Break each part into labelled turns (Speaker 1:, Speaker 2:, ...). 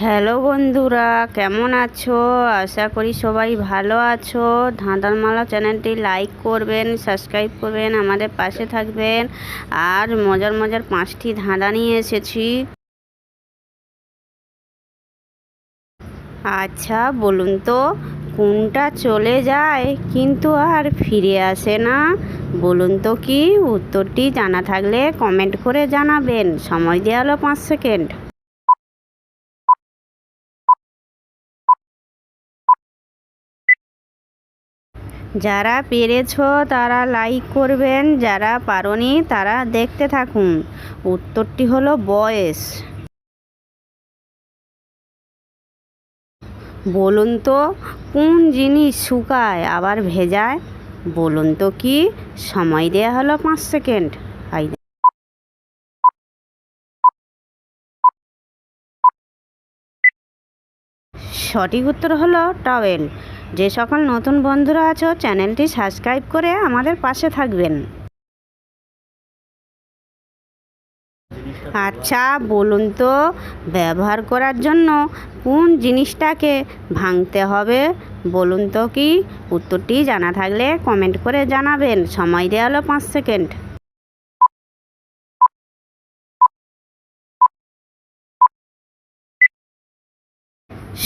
Speaker 1: Hello বন্ধুরা, কেমন আছো? আশা করি সবাই ভালো আছো। ধাঁধারমালা চ্যানেলটি লাইক করবেন, সাবস্ক্রাইব করবেন, আমাদের পাশে থাকবেন। আর মজার মজার পাঁচটি ধাঁধা নিয়ে এসেছি। আচ্ছা বলুন তো কোনটা চলে যায়, কিন্তু আর ফিরে আসে না। বলুন তো কি? উত্তরটি জানা থাকলে কমেন্ট করে জানাবেন। সময় দেওয়া হলো পাঁচ সেকেন্ড। যারা পেরেছ তারা লাইক করবেন, যারা পারোনি তারা দেখতে থাকুন। উত্তরটি হলো বয়স। বলুন তো, কোন জিনিস শুকায়, আবার ভেজায়? বলুন তো কি? সময় দেওয়া হলো পাঁচ সেকেন্ড। সঠিক উত্তর হলো টাওয়েল যে সকল নতুন বন্ধুরা আছো, চ্যানেলটি সাবস্ক্রাইব করে আমাদের পাশে থাকবেন। আচ্ছা বলুন তো, ব্যবহার করার জন্য কোন জিনিসটাকে ভাঙতে হবে? বলুন তো কি? উত্তরটি জানা থাকলে কমেন্ট করে জানাবেন। সময় দেওয়া হলো পাঁচ সেকেন্ড।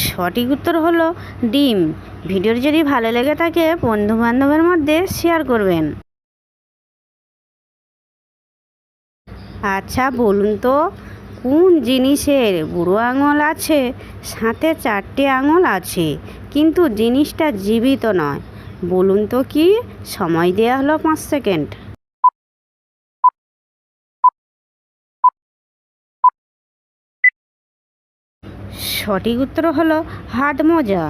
Speaker 1: সঠিক উত্তর হলো ডিম। ভিডিওটি যদি ভালো লেগে থাকে বন্ধু বান্ধবের মধ্যে শেয়ার করবেন। আচ্ছা বলুন তো, কোন জিনিসের বুড়ো আঙুল আছে, সাথে চারটে আঙুল আছে, কিন্তু জিনিসটা জীবিত নয়? বলুন তো কি? সময় দেওয়া হলো পাঁচ সেকেন্ড। সঠিক উত্তর হলো হাত মোজা।